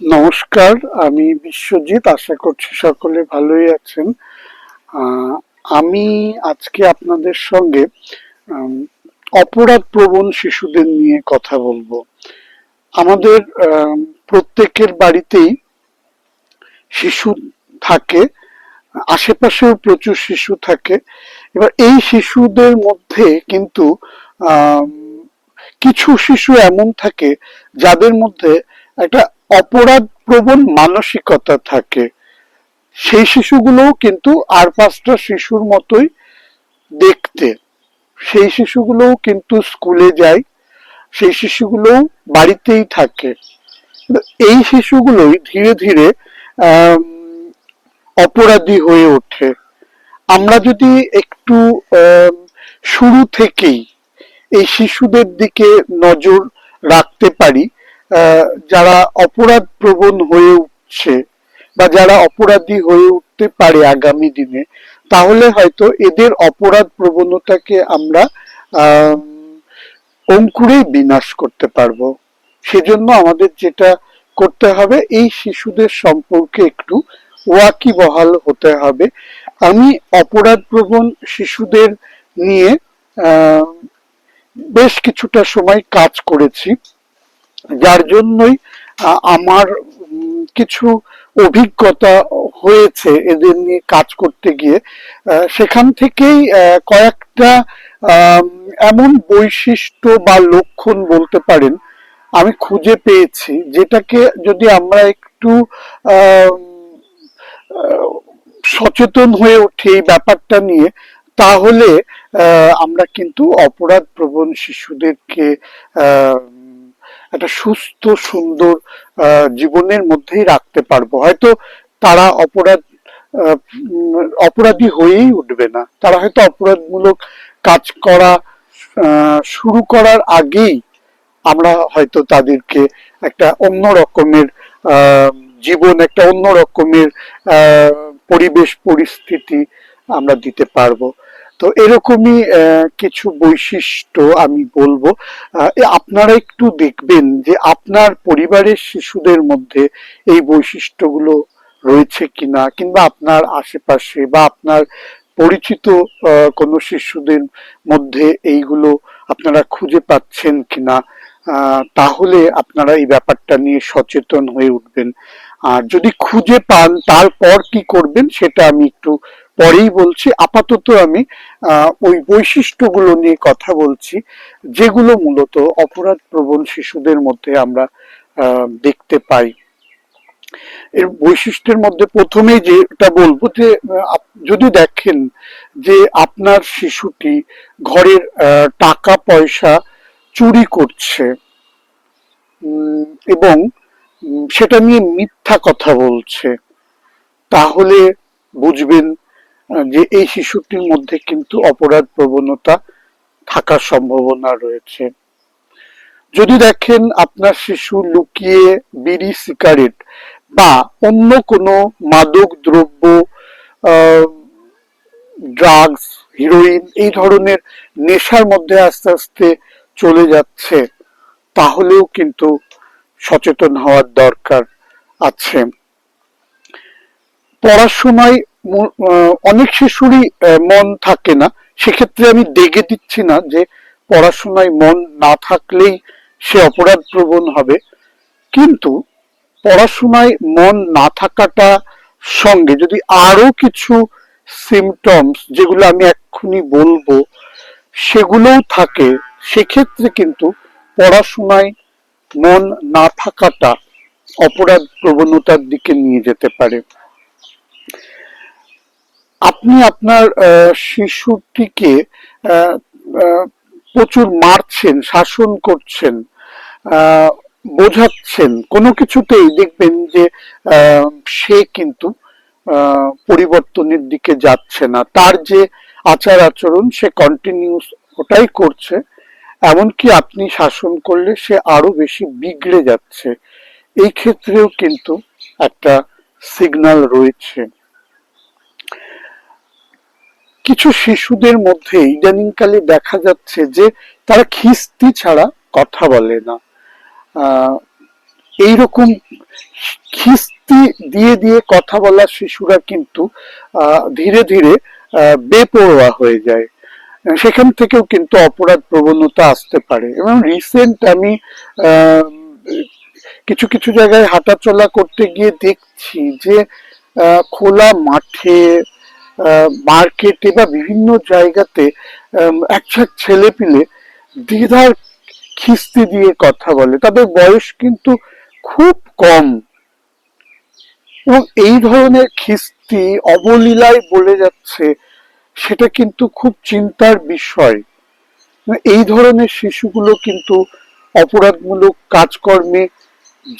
নমস্কার, আমি বিশ্বজিৎ, আশা করছি সকলে ভালোই আছেন। আমি আজকে আপনাদের সঙ্গে অপরাধ প্রবণ শিশুদের নিয়ে কথা বলব। আমাদের প্রত্যেকের বাড়িতেই শিশু থাকে, আশেপাশেও প্রচুর শিশু থাকে। এবার এই শিশুদের মধ্যে কিন্তু কিছু শিশু এমন থাকে, যাদের মধ্যে একটা অপরাধ প্রবণ মানসিকতা থাকে। সেই শিশুগুলোও কিন্তু আর পাঁচটা শিশুর মতোই দেখতে। সেই শিশুগুলোও কিন্তু স্কুলে যায়, সেই শিশুগুলোও বাড়িতেই থাকে। এই শিশুগুলোই ধীরে ধীরে অপরাধী হয়ে ওঠে। আমরা যদি একটু শুরু থেকেই এই শিশুদের দিকে নজর রাখতে পারি যারা অপরাধ প্রবণ হয়ে উঠছে বা যারা অপরাধী হয়ে উঠতে পারে আগামী দিনে, তাহলে হয়তো এদের অপরাধ প্রবণতাকে আমরা অঙ্কুরেই বিনাশ করতে পারব। সেজন্য আমাদের যেটা করতে হবে, এই শিশুদের সম্পর্কে একটু ওয়াকিবহাল হতে হবে। আমি অপরাধ প্রবণ শিশুদের নিয়ে বেশ কিছুটা সময় কাজ করেছি। যার জন্যই আমার কিছু অভিজ্ঞতা হয়েছে এদের নিয়ে কাজ করতে গিয়ে। সেখান থেকেই কয়েকটা এমন বৈশিষ্ট্য বা লক্ষণ বলতে পারেন আমি খুঁজে পেয়েছি যেটাকে যদি আমরা একটু সচেতন হয়ে উঠি এই ব্যাপারটা নিয়ে তাহলে আমরা কিন্তু অপরাধ প্রবণ শিশুদেরকে আহ, একটা সুস্থ, সুন্দর জীবনের মধ্যেই রাখতে পারব। হয়তো তারা অপরাধ অপরাধী হয়েই উঠবে না। তারা হয়তো অপরাধমূলক কাজ করা শুরু করার আগেই আমরা হয়তো তাদেরকে একটা অন্য রকমের জীবন, একটা অন্য রকমের পরিবেশ, পরিস্থিতি আমরা দিতে পারব। তো এরকমই কিছু বৈশিষ্ট্য আমি বলব। আপনারা একটু দেখবেন যে আপনার পরিবারের শিশুদের মধ্যে এই বৈশিষ্ট্যগুলো রয়েছে কিনা, কিংবা আপনার আশেপাশে বা আপনার পরিচিত কোনো শিশুদের মধ্যে এইগুলো আপনারা খুঁজে পাচ্ছেন কিনা তাহলে আপনারা এই ব্যাপারটা নিয়ে সচেতন হয়ে উঠবেন। আর যদি খুঁজে পান, তারপর কি করবেন, সেটা আমি একটু পরেই বলছি, আপাতত আমি ওই বৈশিষ্ট্যগুলো নিয়ে কথা বলছি, যেগুলো মূলত অপরাধ প্রবণ শিশুদের মধ্যে আমরা দেখতে পাই। এর বৈশিষ্ট্যের মধ্যে প্রথমেই যেটা বলব যে যদি দেখেন যে আপনার শিশুটি ঘরের টাকা পয়সা চুরি করছে এবং সেটা নিয়ে মিথ্যা কথা বলছে, তাহলে বুঝবেন যে এই শিশুটির মধ্যে কিন্তু অপরাধ প্রবণতা থাকার সম্ভাবনা রয়েছে। যদি দেখেন আপনার শিশু লুকিয়ে বিড়ি সিগারেট বা অন্য কোনো মাদক দ্রব্য ড্রাগস হিরোইন এই ধরনের নেশার মধ্যে আস্তে আস্তে চলে যাচ্ছে তাহলেও কিন্তু সচেতন হওয়ার দরকার আছে। মু- আহ, অনেক শিশুরই মন থাকে না। সেক্ষেত্রে আমি ডেকে দিচ্ছি না যে পড়াশোনায় মন না থাকলেই সে অপরাধ প্রবণ হবে। কিন্তু পড়াশোনায় মন না থাকাটা সঙ্গে যদি আরও কিছু সিমটমস যেগুলো আমি এক্ষুনি বলব, সেগুলোও থাকে, সেক্ষেত্রে কিন্তু পড়াশোনায় মন না থাকাটা অপরাধ প্রবণতার দিকে নিয়ে যেতে পারে। আপনি আপনার শিশুটিকে প্রচুর মারছেন, শাসন করছেন বোঝাচ্ছেন, কোনো কিছুতেই দেখবেন যে সে কিন্তু পরিবর্তনের দিকে যাচ্ছে না। তার যে আচার আচরণ, সে কন্টিনিউস ওটাই করছে, এমনকি আপনি শাসন করলে সে আরও বেশি বিগড়ে যাচ্ছে। এই ক্ষেত্রেও কিন্তু একটা সিগন্যাল রয়েছে। কিছু শিশুদের মধ্যে ইদানিংকালে দেখা যাচ্ছে যে তারা খিস্তি ছাড়া কথা বলে না। এইরকম খিস্তি দিয়ে দিয়ে কথা বলা শিশুরা কিন্তু ধীরে ধীরে বেপরোয়া হয়ে যায়। সেখান থেকেও কিন্তু অপরাধ প্রবণতা আসতে পারে। এবং রিসেন্ট আমি কিছু কিছু জায়গায় হাঁটাচলা করতে গিয়ে দেখছি যে খোলা মাঠে মার্কেটে বা বিভিন্ন জায়গাতে একসাথ ছেলে পিলে দ্বিধার খিস্তি দিয়ে কথা বলে। তাদের বয়স কিন্তু খুব কম। এবং এই ধরনের খিস্তি, অবলীলায় বলে যাচ্ছে, সেটা কিন্তু খুব চিন্তার বিষয়। এই ধরনের শিশুগুলো কিন্তু অপরাধমূলক কাজকর্মে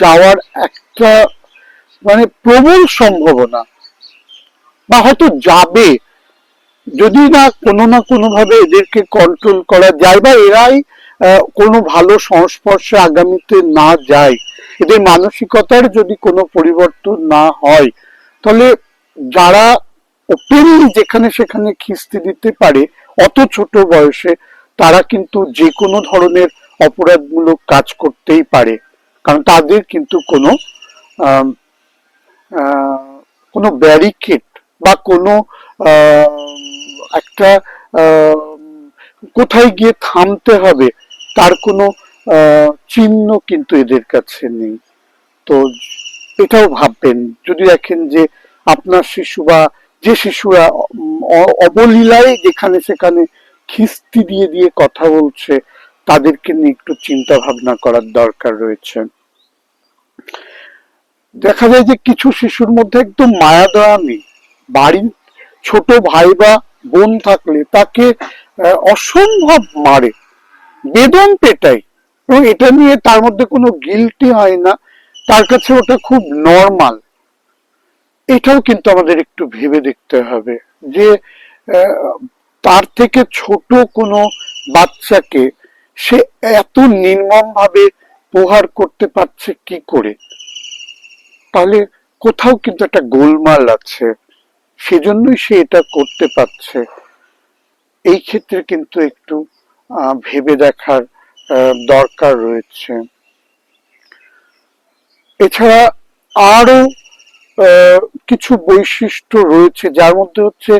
যাওয়ার একটা মানে প্রবল সম্ভাবনা। বা হয়তো যাবে। যদি না কোনো না কোনো ভাবে এদেরকে কন্ট্রোল করা যায় বা এরাই কোনো ভালো সংস্পর্শে আগামীতে না যায়, এদের মানসিকতার যদি কোনো পরিবর্তন না হয়, তাহলে যারা ওপেনলি যেখানে সেখানে খিস্তি দিতে পারে, অত ছোট বয়সে, তারা কিন্তু যে কোনো ধরনের অপরাধমূলক কাজ করতেই পারে। কারণ তাদের কিন্তু কোনো কোনো ব্যারিকেড বা কোনো একটা কোথায় গিয়ে থামতে হবে, তার কোনো চিহ্ন কিন্তু এদের কাছে নেই। তো এটাও ভাববেন, যদি দেখেন যে আপনার শিশু বা যে শিশুরা অবলীলায় যেখানে সেখানে খিস্তি দিয়ে দিয়ে কথা বলছে, তাদেরকে নিয়ে একটু চিন্তা ভাবনা করার দরকার রয়েছে। দেখা যায় যে কিছু শিশুর মধ্যে একদম মায়া দয়া নেই। বাড়ির ছোট ভাই বা বোন থাকলে তাকে অসম্ভব মারে, বেদম পেটায়। এবং এটা নিয়ে তার মধ্যে কোনো গিলটি হয় না, তার কাছে ওটা খুব নর্মাল এটাও কিন্তু আমাদের একটু ভেবে দেখতে হবে যে তার থেকে ছোট কোনো বাচ্চাকে সে এত নির্মম ভাবে প্রহার করতে পারছে কি করে? তাহলে কোথাও কিন্তু একটা গোলমাল আছে। সেজন্যই সে এটা করতে পারছে। এই ক্ষেত্রে কিন্তু একটু ভেবে দেখার দরকার রয়েছে। এছাড়া আরও কিছু বৈশিষ্ট্য রয়েছে, যার মধ্যে হচ্ছে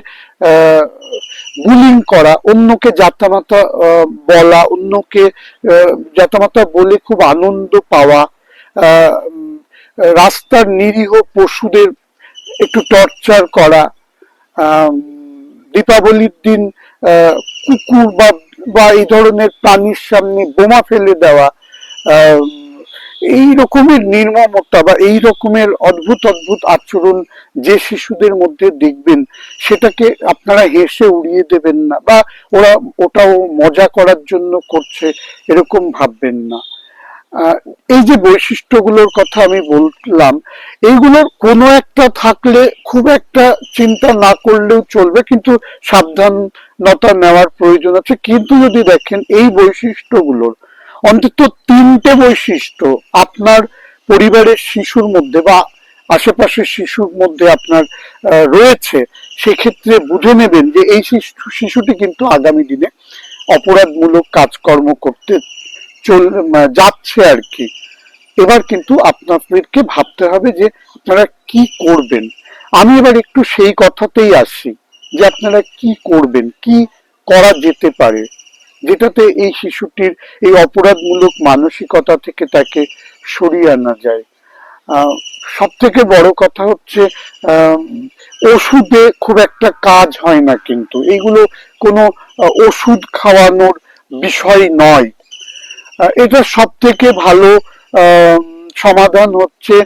বুলিং করা, অন্যকে জাতামাতা বলা, অন্যকে জাতামাতা বলে খুব আনন্দ পাওয়া রাস্তার নিরীহ পশুদের একটু টর্চার করা দীপাবলির দিন কুকুর বা বা এই ধরনের প্রাণীর সামনে বোমা ফেলে দেওয়া এই রকমের নির্মমতা বা এই রকমের অদ্ভুত অদ্ভুত আচরণ যে শিশুদের মধ্যে দেখবেন, সেটাকে আপনারা হেসে উড়িয়ে দেবেন না বা ওরা ওটাও মজা করার জন্য করছে, এরকম ভাববেন না। এই যে বৈশিষ্ট্যগুলোর কথা আমি বললাম, এইগুলোর কোনো একটা থাকলে খুব একটা চিন্তা না করলেও চলবে, কিন্তু সাবধানতা নেওয়ার প্রয়োজন আছে। কিন্তু যদি দেখেন এই বৈশিষ্ট্যগুলোর অন্তত তিনটে বৈশিষ্ট্য আপনার পরিবারের শিশুর মধ্যে বা আশেপাশের শিশুর মধ্যে আপনার রয়েছে, সেক্ষেত্রে বুঝে নেবেন যে এই শিশু, শিশুটি কিন্তু আগামী দিনে অপরাধমূলক কাজকর্ম করতে চল যাচ্ছে আর কি। এবার কিন্তু আপনাদেরকে ভাবতে হবে যে আপনারা কি করবেন। আমি এবার একটু সেই কথাতেই আসি যে আপনারা কি করবেন, কি করা যেতে পারে। যেটাতে এই শিশুটির এই অপরাধমূলক মানসিকতা থেকে তাকে সরিয়ে আনা যায়। সব থেকে বড় কথা হচ্ছে ওষুধে খুব একটা কাজ হয় না কিন্তু। এইগুলো কোনো ওষুধ খাওয়ানোর বিষয় নয়। এটা সব থেকে ভালো সমাধান হচ্ছে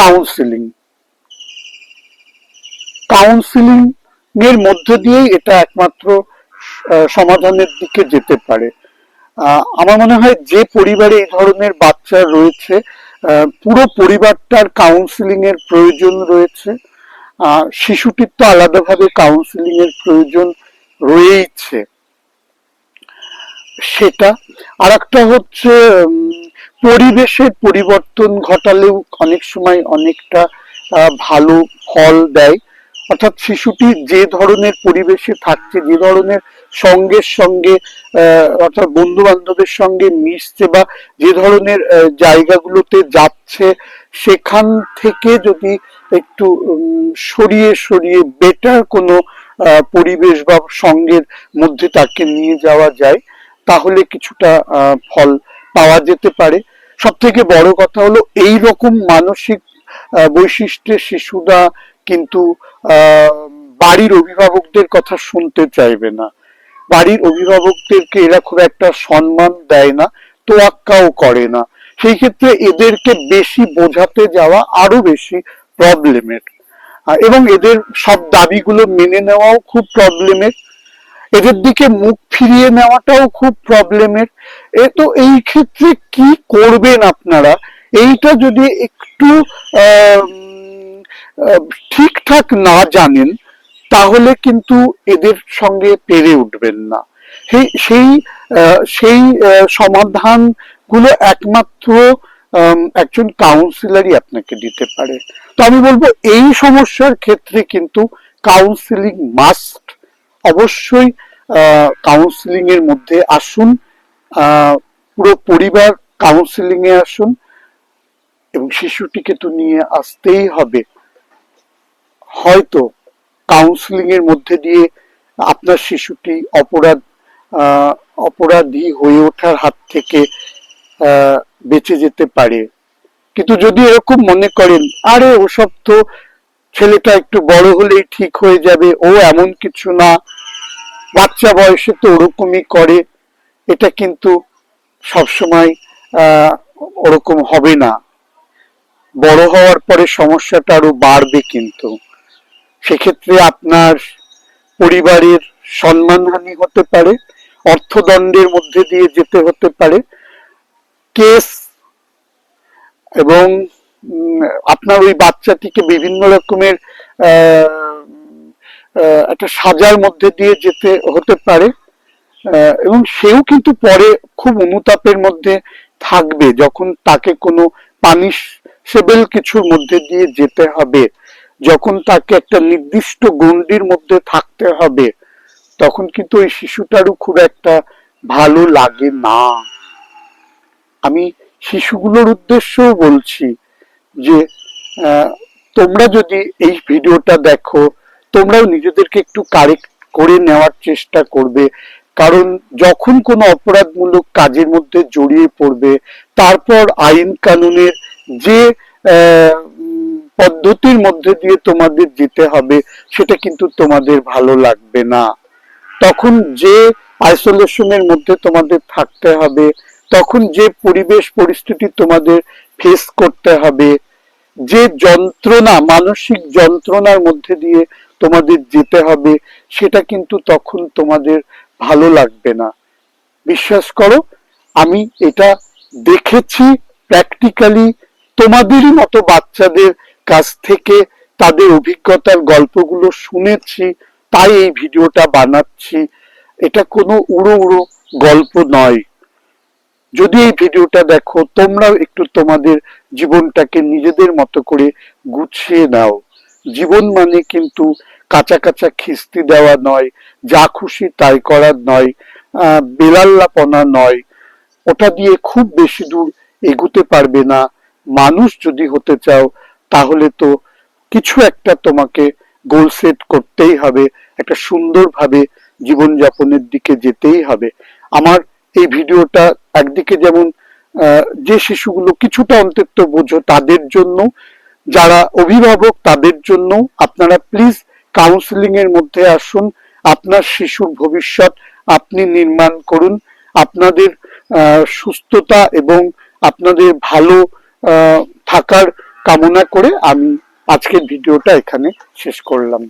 কাউন্সিলিং কাউন্সিলিং এর মধ্য দিয়েই এটা একমাত্র সমাধানের দিকে যেতে পারে। আমার মনে হয় যে পরিবারে এই ধরনের বাচ্চা রয়েছে পুরো পরিবারটার কাউন্সিলিং এর প্রয়োজন রয়েছে। শিশুটির তো আলাদাভাবে কাউন্সিলিং এর প্রয়োজন রয়েছে সেটা। আর একটা হচ্ছে পরিবেশের পরিবর্তন ঘটালেও অনেক সময় অনেকটা ভালো ফল দেয়। অর্থাৎ শিশুটি যে ধরনের পরিবেশে থাকছে, যে ধরনের সঙ্গের সঙ্গে অর্থাৎ বন্ধু বান্ধবের সঙ্গে মিশছে বা যে ধরনের জায়গাগুলোতে যাচ্ছে, সেখান থেকে যদি একটু সরিয়ে সরিয়ে বেটার কোনো পরিবেশ বা সঙ্গের মধ্যে তাকে নিয়ে যাওয়া যায়। তাহলে কিছুটা ফল পাওয়া যেতে পারে। সব থেকে বড় কথা হলো এই রকম মানসিক বৈশিষ্ট্যের শিশুরা কিন্তু বাড়ির অভিভাবকদের কথা শুনতে চাইবে না। বাড়ির অভিভাবকদেরকে এরা খুব একটা সম্মান দেয় না, তোয়াক্কাও করে না। সেই ক্ষেত্রে এদেরকে বেশি বোঝাতে যাওয়া আরও বেশি প্রবলেমের এবং এদের সব দাবিগুলো মেনে নেওয়াও খুব প্রবলেমের এদের দিকে মুখ ফিরিয়ে নেওয়াটাও খুব প্রবলেমের এ তো এই ক্ষেত্রে কি করবেন আপনারা? এইটা যদি একটু ঠিকঠাক না জানেন, তাহলে কিন্তু এদের সঙ্গে পেরে উঠবেন না। সেই সেই সমাধানগুলো একমাত্র একজন কাউন্সিলারই আপনাকে দিতে পারে। তো আমি বলব, এই সমস্যার ক্ষেত্রে কিন্তু কাউন্সিলিং মাস্ট অবশ্যই কাউন্সিলিং এর মধ্যে আসুন পুরো পরিবার কাউন্সিলিং এ আসুন, এবং শিশুটিকে তো নিয়ে আসতেই হবে। হয়তো কাউন্সিলিং এর মধ্যে দিয়ে আপনার শিশুটি অপরাধ অপরাধী হয়ে ওঠার হাত থেকে বেঁচে যেতে পারে। কিন্তু যদি এরকম মনে করেন, আরে, ওসব তো ছেলেটা একটু বড় হলেই ঠিক হয়ে যাবে, ও এমন কিছু না বাচ্চা বয়সে তো ওরকমই করে এটা কিন্তু সবসময় ওরকম হবে না। বড় হওয়ার পরে সমস্যাটা আরও বাড়বে কিন্তু। সেক্ষেত্রে আপনার পরিবারের সম্মানহানি হতে পারে অর্থদণ্ডের মধ্যে দিয়ে যেতে হতে পারে। কেস এবং আপনার ওই বাচ্চাটিকে বিভিন্ন রকমের আহ, একটা সাজার মধ্যে দিয়ে যেতে হতে পারে। এবং সেও কিন্তু পরে খুব অনুতাপের মধ্যে থাকবে যখন তাকে কোনো পানিশেবল কিছুর মধ্যে দিয়ে যেতে হবে। যখন তাকে একটা নির্দিষ্ট গণ্ডির মধ্যে থাকতে হবে, তখন কিন্তু ওই শিশুটারও খুব একটা ভালো লাগে না। আমি শিশুগুলোর উদ্দেশ্যও বলছি যে তোমরা যদি এই ভিডিওটা দেখো তোমরাও নিজেদেরকে একটু কারেক্ট করে নেওয়ার চেষ্টা করবে। কারণ যখন কোনো অপরাধমূলক কাজের মধ্যে জড়িয়ে পড়বে, তারপর আইন কানুনের যে পদ্ধতির মধ্যে দিয়ে তোমাদের যেতে হবে, সেটা কিন্তু তোমাদের ভালো লাগবে না। তখন যে আইসোলেশনের মধ্যে তোমাদের থাকতে হবে, তখন যে পরিবেশ পরিস্থিতি তোমাদের ফেস করতে হবে, যে যন্ত্রণা, মানসিক যন্ত্রণার মধ্যে দিয়ে তোমাদের যেতে হবে, সেটা কিন্তু তখন তোমাদের ভালো লাগবে না। বিশ্বাস করো, আমি এটা দেখেছি প্র্যাকটিক্যালি তোমাদেরই মতো বাচ্চাদের কাছ থেকে, তাদের অভিজ্ঞতার গল্পগুলো শুনেছি, তাই এই ভিডিওটা বানাচ্ছি। এটা কোনো উড়ো উড়ো গল্প নয়। যদি এই ভিডিওটা দেখো, তোমরাও একটু তোমাদের জীবনটাকে নিজেদের মতো করে গুছিয়ে নাও। জীবন মানে কিন্তু কাঁচা কাঁচা খিস্তি দেওয়া নয়, যা খুশি তাই করার নয় বেলাল্লাপনা নয়। ওটা দিয়ে খুব বেশি দূর এগুতে পারবে না। মানুষ যদি হতে চাও, তাহলে তো কিছু একটা তোমাকে গোল সেট করতেই হবে, একটা সুন্দরভাবে জীবনযাপনের দিকে যেতেই হবে। আমার এই ভিডিওটা একদিকে যেমন যে শিশুগুলো কিছুটা অন্তত বোঝো তাদের জন্য যারা অভিভাবক, তাদের জন্য আপনারা প্লিজ কাউন্সিলিং এর মধ্যে আসুন। আপনার শিশুর ভবিষ্যৎ আপনি নির্মাণ করুন। আপনাদের সুস্থতা এবং আপনাদের ভালো থাকার কামনা করে আমি আজকের ভিডিওটা এখানে শেষ করলাম।